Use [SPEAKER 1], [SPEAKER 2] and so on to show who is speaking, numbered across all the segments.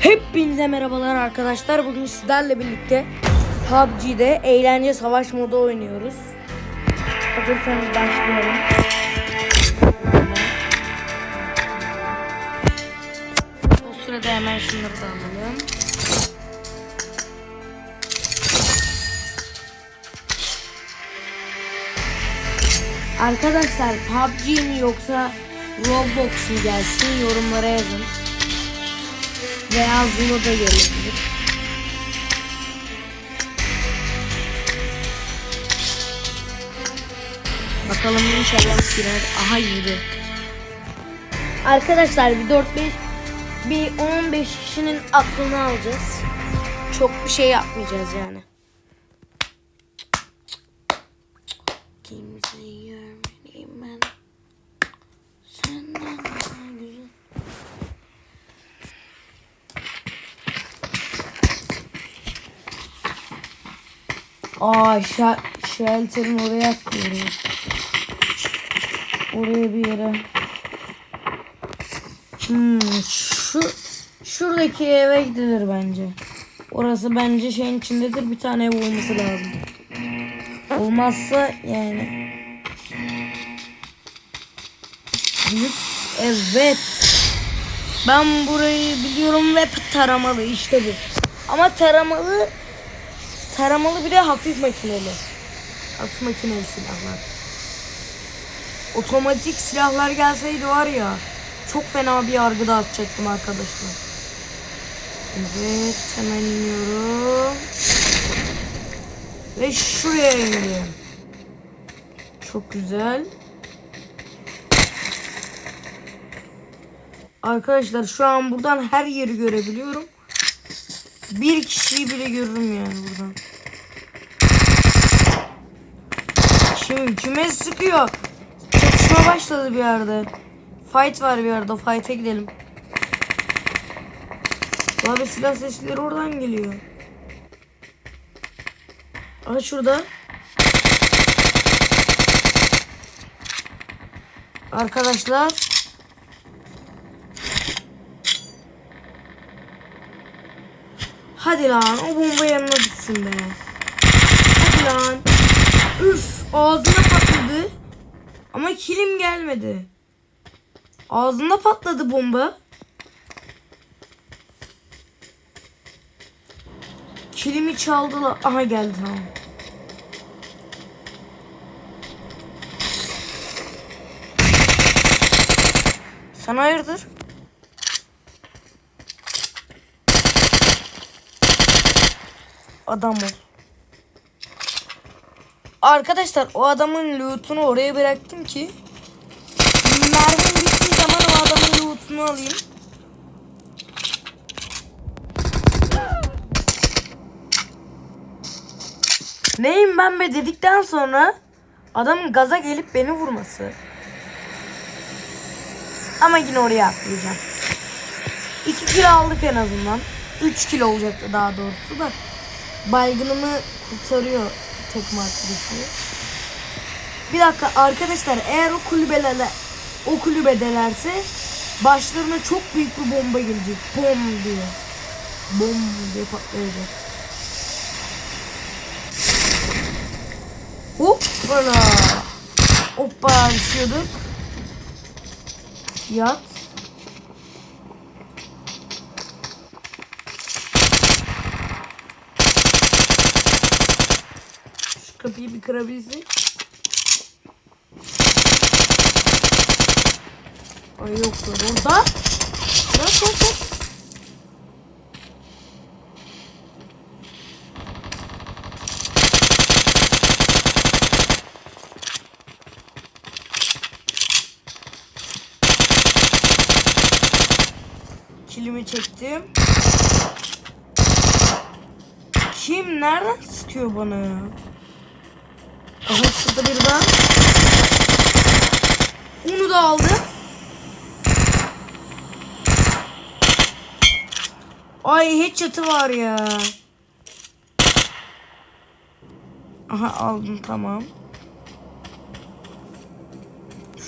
[SPEAKER 1] Hepinize merhabalar arkadaşlar. Bugün sizlerle birlikte PUBG'de eğlence savaş modu oynuyoruz. Hazırsanız başlayalım. O sırada hemen şunları da alalım. Arkadaşlar PUBG mi yoksa Roblox mu gelsin yorumlara yazın. Veya Zula da gelebilir. Bakalım inşallah girer. Aha girdi. Arkadaşlar bir 4 5 bir 15 kişinin aklını alacağız. Çok bir şey yapmayacağız yani. Kimse görmedi ben senden daha güzel. Aa shelter'ın oraya atlıyorum. Oraya bir yere. Hmm, şu şuradaki eve gidilir bence. Orası bence şeyin içindedir. Bir tane ev olması lazım. Olmazsa yani. Evet. Ben burayı biliyorum ve taramalı işte bu. Ama taramalı taramalı bir de hafif makineli. Hafif makineli silahlar. Otomatik silahlar gelseydi var ya çok fena bir yargı dağıtacaktım arkadaşlar. Evet hemen iniyorum. Ve şuraya indim. Çok güzel. Arkadaşlar şu an buradan her yeri görebiliyorum. Bir kişiyi bile görürüm yani buradan. Kim kime sıkıyor? Çatışma başladı bir yerde. Fight var bir yerde. Fight'e gidelim. Abi silah sesleri oradan geliyor. Aha şurada. Arkadaşlar. Hadi lan o bomba yanına düşsün be. Hadi lan. Üf ağzına patladı. Ama kilim gelmedi. Ağzında patladı bomba. Kilimi çaldılar. Aha geldi tamam. Sen hayırdır? Adam ol. Arkadaşlar o adamın lootunu oraya bıraktım ki mermim bittiği zaman o adamın lootunu alayım. Neyim ben be dedikten sonra adamın gaza gelip beni vurması. Ama yine oraya atlayacağım. 2 kilo aldık en azından. 3 kilo olacaktı daha doğrusu da. Baygınımı kurtarıyor tekme arkadaşı. Bir dakika arkadaşlar eğer o kulübelerle o kulübedelerse başlarına çok büyük bir bomba gelecek. Bom diye. Bom diye patlayacak. Hoppala. Hoppa düşüyorduk. Yat. Kapıyı bir kırabilsek. Ay yok lan orada. Yok yok yok. Kilimi çektim. Kim nereden sıkıyor bana ya? Aha şurada bir daha. Onu da aldım. Ay headshot'ı var ya. Aha aldım tamam.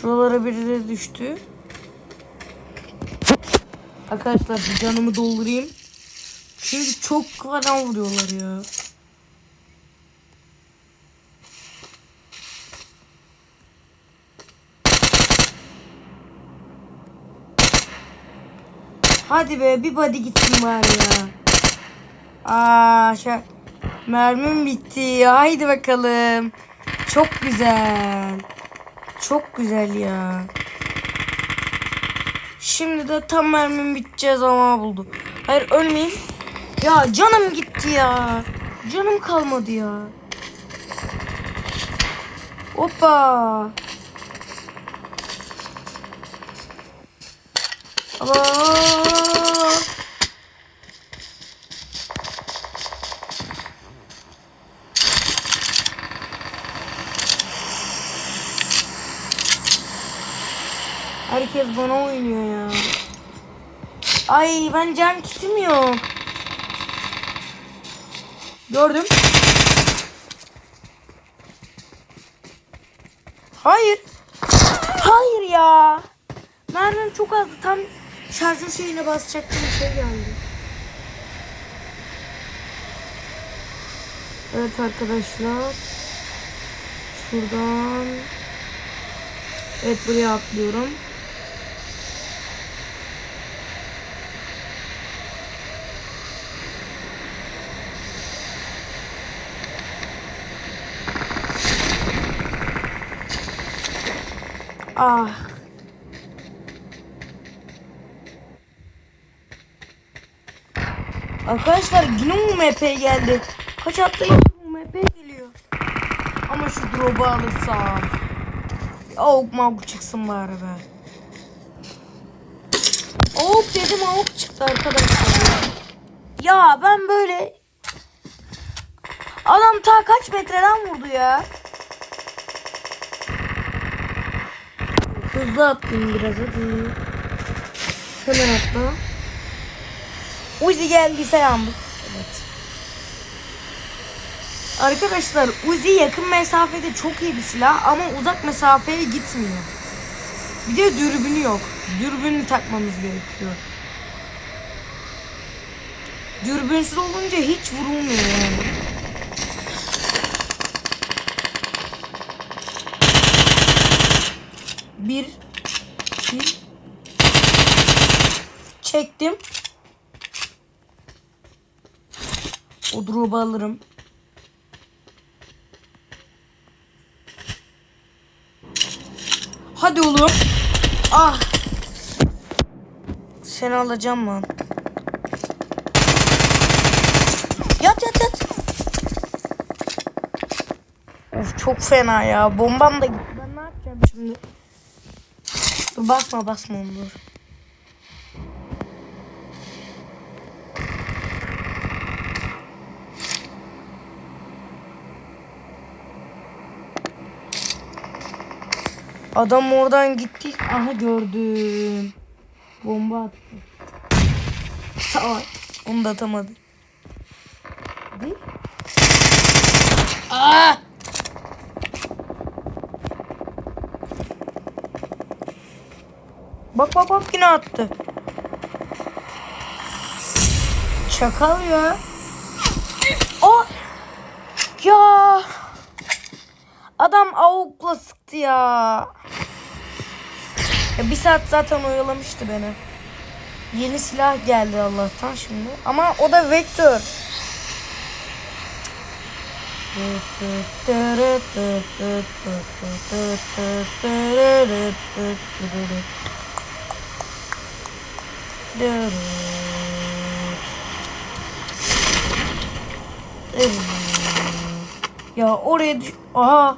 [SPEAKER 1] Şuralara biri de düştü. Arkadaşlar canımı doldurayım. Çünkü çok falan vuruyorlar ya. Hadi be bir body gitsin bari ya. Aa şu mermim bitti. Haydi bakalım. Çok güzel. Çok güzel ya. Şimdi de tam mermim biteceği zaman buldu. Hayır ölmeyeyim. Ya canım gitti ya. Canım kalmadı ya. Hoppa. Allah. Herkes bana oynuyor ya. Ay ben can kitim yok. Gördüm. Hayır. Hayır ya. Mermim çok azdı. Tam şarjın şeyine basacaktım. Şey geldi. Evet arkadaşlar. Şuradan. Evet buraya atlıyorum. Ah. Arkadaşlar yine UMP geldi. Kaç atlayıp UMP geliyor. Ama şu drop'u alırsam. Avuk mavuk çıksın bari be. Avuk dedim avuk çıktı arkadaşlar. Ya. ben böyle... Adam ta kaç metreden vurdu ya. Hızlı atlayayım biraz hadi. Hemen atla. Uzi geldiyse yandık. Evet. Arkadaşlar Uzi yakın mesafede çok iyi bir silah ama uzak mesafeye gitmiyor. Bir de dürbünü yok. Dürbünü takmamız gerekiyor. Dürbünsüz olunca hiç vurulmuyor yani. Bir, iki, çektim. Drop'u alırım. Hadi oğlum. Ah. Seni alacağım lan. Yat yat yat. Of çok fena ya. Bombam da gitti. Ben ne yapacağım şimdi? Basma basma dur. Adam oradan gitti. Aha gördüm. Bomba attı. Sağ Onu da atamadı. Değil. Aa! Bak bak bak yine attı. Çakal ya. O ya. Adam avukla sıktı ya. Ya. Bir saat zaten oyalamıştı beni. Yeni silah geldi Allah'tan şimdi. Ama o da vektör. Ya oraya düş... Aha.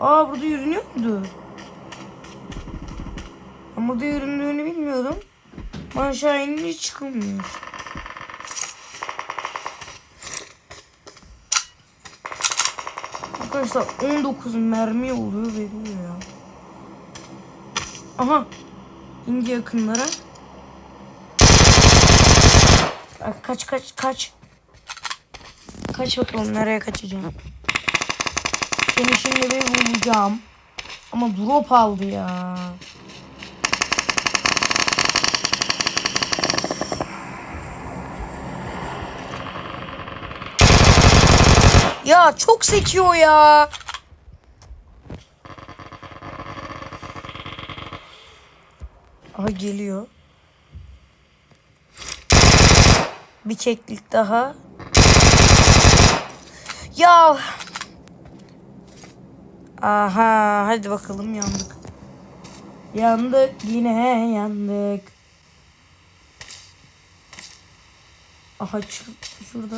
[SPEAKER 1] Aa burada yürünüyor muydu? Ben burada yüründüğünü bilmiyordum. Ben aşağı inince çıkılmıyor. Arkadaşlar 19 mermi oluyor veriyor ya. Aha. İndi yakınlara. Kaç kaç kaç. Kaç bakalım nereye kaçacağım. Seni şimdi bir bulacağım. Ama drop aldı ya. Ya çok sekiyor ya. Aha geliyor. Bir keklik daha. Ya. Aha hadi bakalım yandık. Yandık yine yandık. Aha şu- şurada.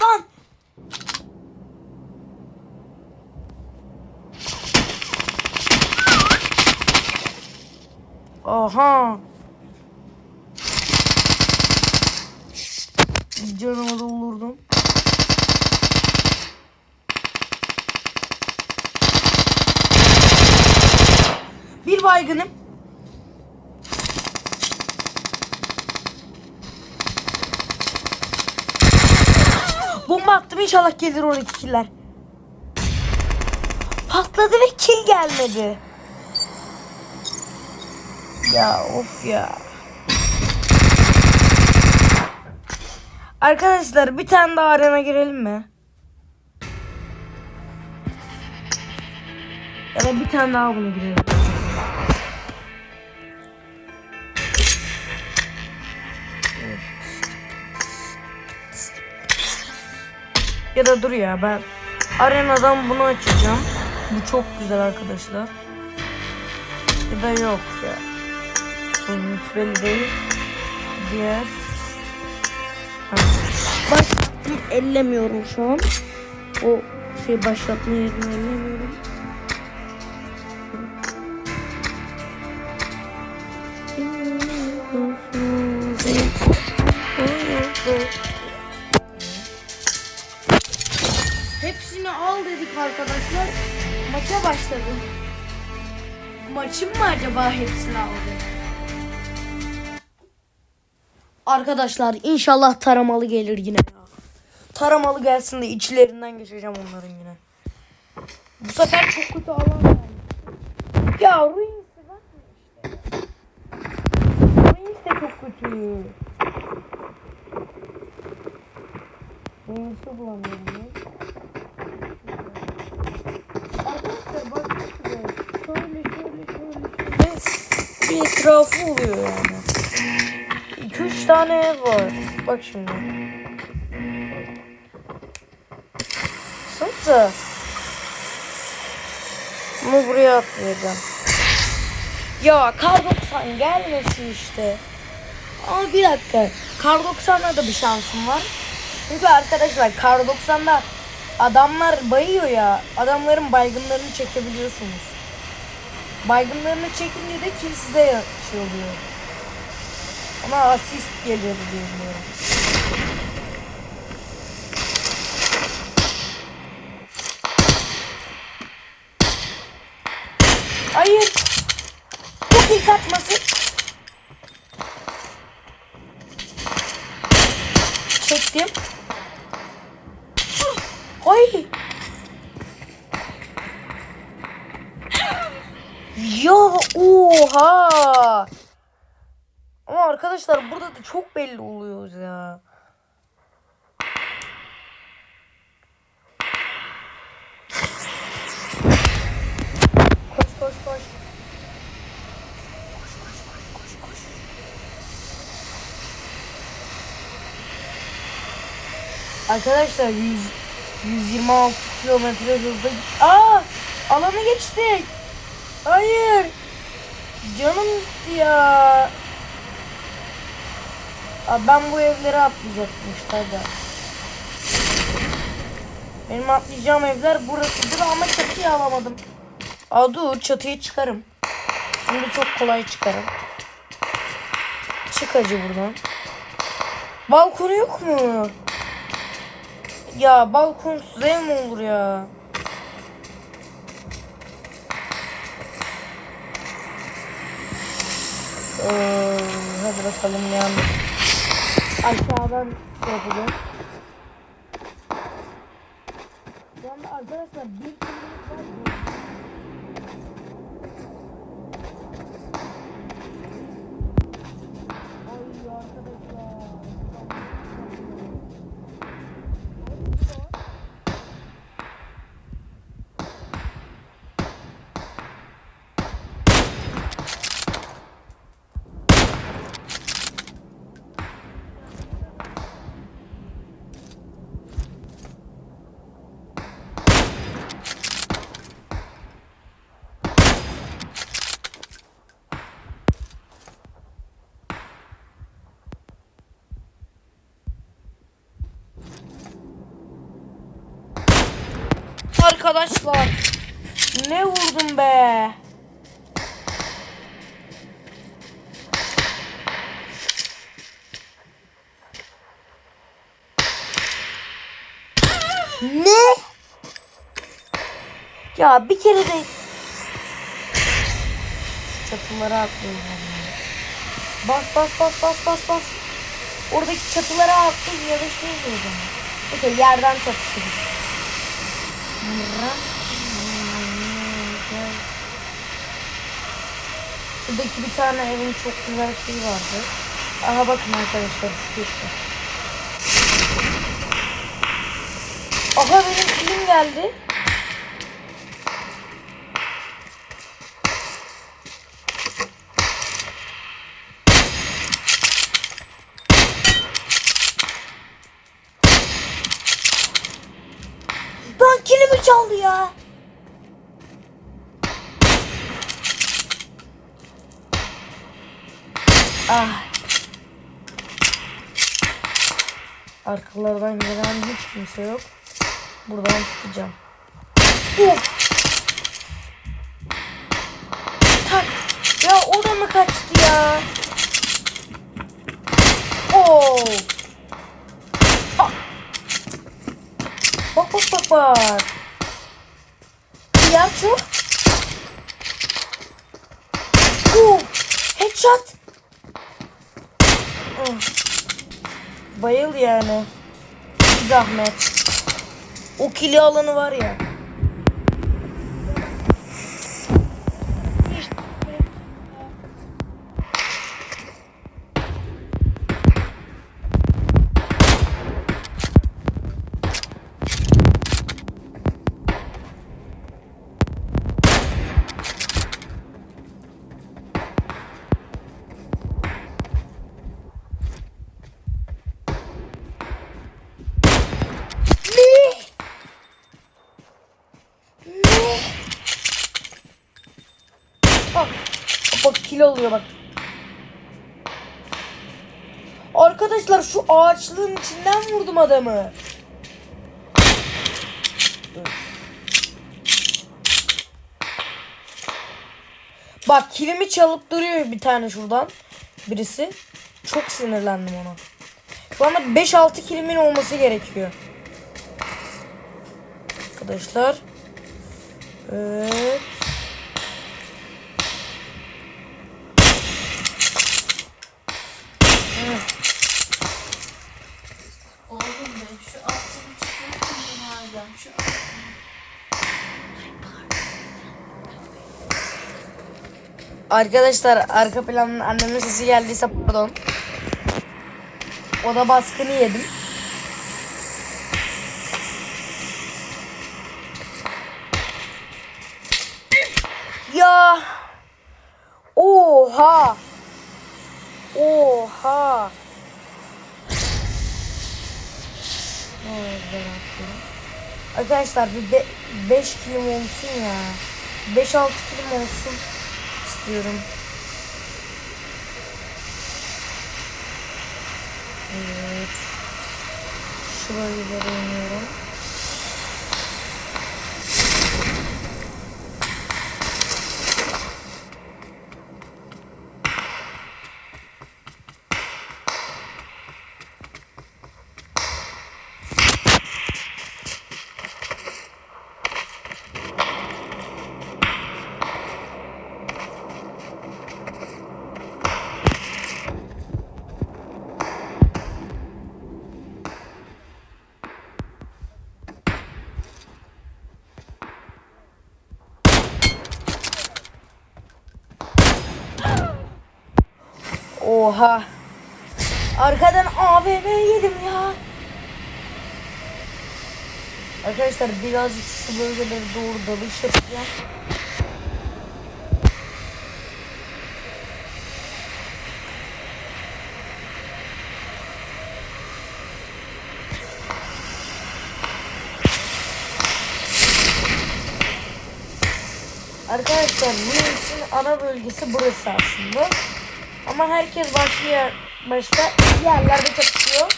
[SPEAKER 1] Lan. Aha. Canıma doldurdum. Bir baygınım. Bomba attım inşallah gelir 12 killer. Patladı ve kill gelmedi. Ya of ya. Arkadaşlar bir tane daha arena girelim mi? Ya da bir tane daha bunu girelim. Ya da dur ya ben arenadan bunu açacağım. Bu çok güzel arkadaşlar. Ya da yok ya. Bu hiç belli değil. Diğer. Başlattım ellemiyorum şu an. O şey başlatma yerini ellemiyorum. Hepsini al dedik arkadaşlar. Maça başladım. Maçım mı acaba hepsini aldı? Arkadaşlar inşallah taramalı gelir yine. Taramalı gelsin de içlerinden geçeceğim onların yine. Bu sefer çok kötü alan geldi. Ya Ruins'i bakma işte. Ruins de çok kötü. Ruins'i bulamıyorum ya. Arkadaşlar bakın. Şöyle şöyle şöyle şöyle. Bir etrafı oluyor yani. 2-3 tane ev var. Bak şimdi. Sıntı. Bunu buraya atlayacağım. Ya kar 90 gelmesin işte. Ama bir dakika. Kar 90'da da bir şansım var. Çünkü arkadaşlar kar 90'da adamlar bayıyor ya. Adamların baygınlarını çekebiliyorsunuz. Baygınlarını çekince de kill size şey oluyor. Ama asist geliyordu diye biliyorum. Hayır. Bu kill katması. Çektim. Ay. Ya oha. Arkadaşlar burada da çok belli oluyoruz ya. Arkadaşlar 100, 126 kilometre hızda Aa! Alanı geçtik. Hayır. Canım gitti ya. Ben bu evlere atlayacaktım işte hadi. Benim atlayacağım evler burasıdır ama çatıyı alamadım. Aa dur çatıya çıkarım. Şimdi çok kolay çıkarım. Çık acı buradan. Balkonu yok mu? Ya balkonsuz ev mi olur ya? Ee, hadi bakalım yandık. Aşağıdan şey. Bu anda arkadaşlar bir arkadaşlar. Ne vurdum be. Ne? Ya bir kere de çatılara atlıyorum. Bas bas bas bas bas bas. Oradaki çatılara atlayayım ya da şey yapacağım. Mesela yerden çatışırız. Şuradaki bir tane evin çok güzel şeyi vardı. Aha bakın arkadaşlar işte. Aha benim film geldi. Kilimi çaldı ya. Ah. Arkalardan gelen hiç kimse yok. Buradan tutacağım. Of. Tak. Ya o da mı kaçtı ya? Oo. Ah. Bak bak bak bak. Ya çok. Oo. Headshot. Oh. Bayıl yani. Zahmet. O kili alanı var ya. Oluyor bak. Arkadaşlar şu ağaçlığın içinden vurdum adamı. Bak kilimi çalıp duruyor bir tane şuradan. Birisi. Çok sinirlendim ona. Şu anda 5-6 kilimin olması gerekiyor. Arkadaşlar. Evet.
[SPEAKER 2] Oğlum benim şu altını çıkartın hala. Şu
[SPEAKER 1] Arkadaşlar arka planın annemin sesi geldiyse pardon. Oda baskını yedim. Ya. Oha. Oha. Arkadaşlar bir 5 kilim olsun ya. 5-6 kilim olsun istiyorum. Evet. Şu bölgelere iniyorum. Oha. Arkadan AVM yedim ya. Arkadaşlar birazcık şu bölgelere doğru dalış yapacağım. Arkadaşlar Reels'in ana bölgesi burası aslında. Ama herkes başlıyor başta yerlerde çatışıyor.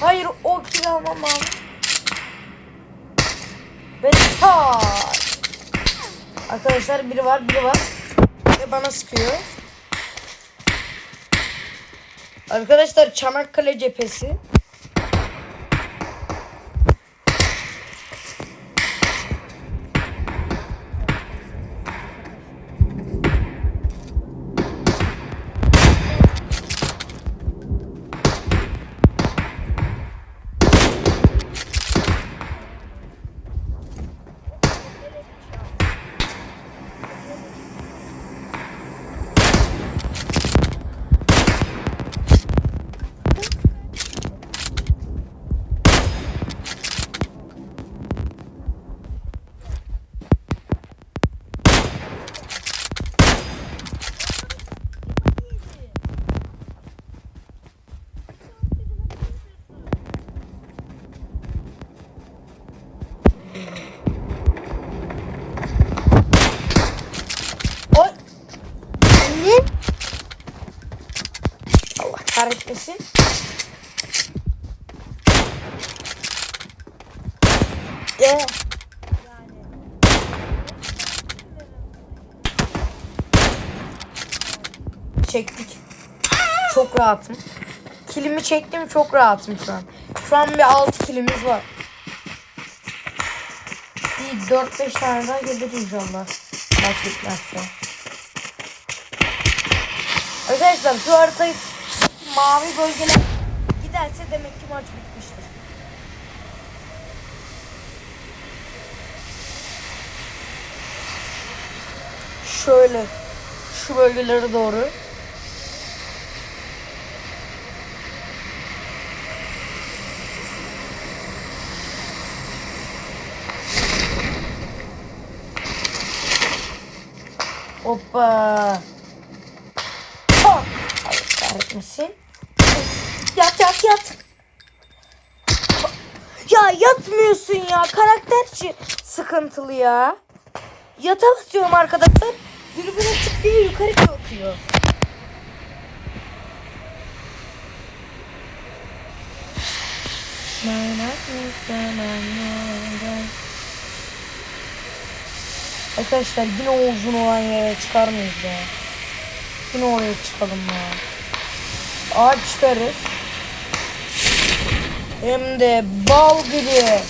[SPEAKER 1] Hayır o kill almam abi. Ve. Arkadaşlar biri var biri var. Ve bana sıkıyor. Arkadaşlar Çanakkale cephesi. Çektik. Çok rahatım. Kilimi çektim çok rahatım şu an. Şu an bir 6 kilimiz var. Bir 4-5 tane daha gelir inşallah. Maç bitmezse. Arkadaşlar şu haritayı mavi bölgeler giderse demek ki maç bitmiştir. Şöyle şu bölgelere doğru. Hoppa. Oh. Allah kahretmesin. Yat yat yat. Ya yatmıyorsun ya. Karakter sıkıntılı ya. Yata basıyorum arkadaşlar. Dürbüne çık diye yukarı kalkıyor. Arkadaşlar yine o uzun olan yere çıkar mıyız be? Yine oraya çıkalım ya. Ağaç çıkarız. Hem de bal gibi.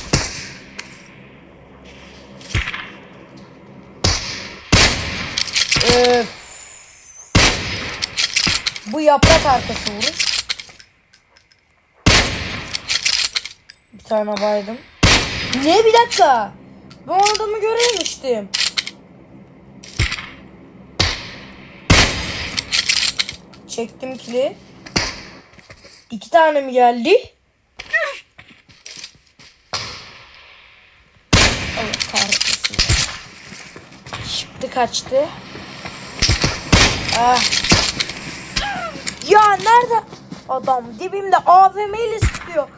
[SPEAKER 1] Öf. Bu yaprak arkası vuruş. Bir tane baydım. Ne bir dakika. Ben o adamı görememiştim. Çektim kili. İki tane mi geldi? Allah kahretmesin. Çıktı kaçtı. Ah. Ya nerede? Adam dibimde AVM ile sıkıyor.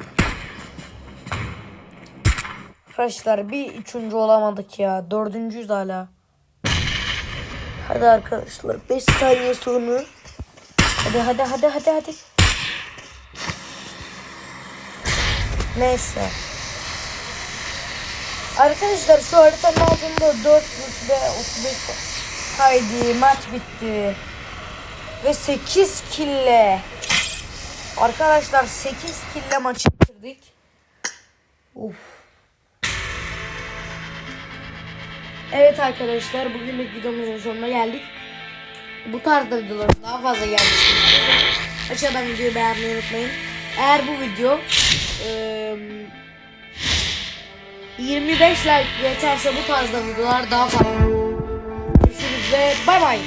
[SPEAKER 1] Arkadaşlar bir üçüncü olamadık ya. Dördüncüyüz hala. Hadi arkadaşlar 5 saniye sonra. Hadi hadi hadi hadi hadi. Neyse. Arkadaşlar şu haritanın altında 4 ve 35 Haydi maç bitti. Ve 8 kille. Arkadaşlar 8 kille maçı bitirdik. Of. Evet arkadaşlar bugünlük videomuzun sonuna geldik. Bu tarzda videoların daha fazla gelmesini aşağıdan videoyu beğenmeyi unutmayın. Eğer bu video eee 25 like yeterse bu tarzda videolar daha fazla. Görüşürüz ve bay bay.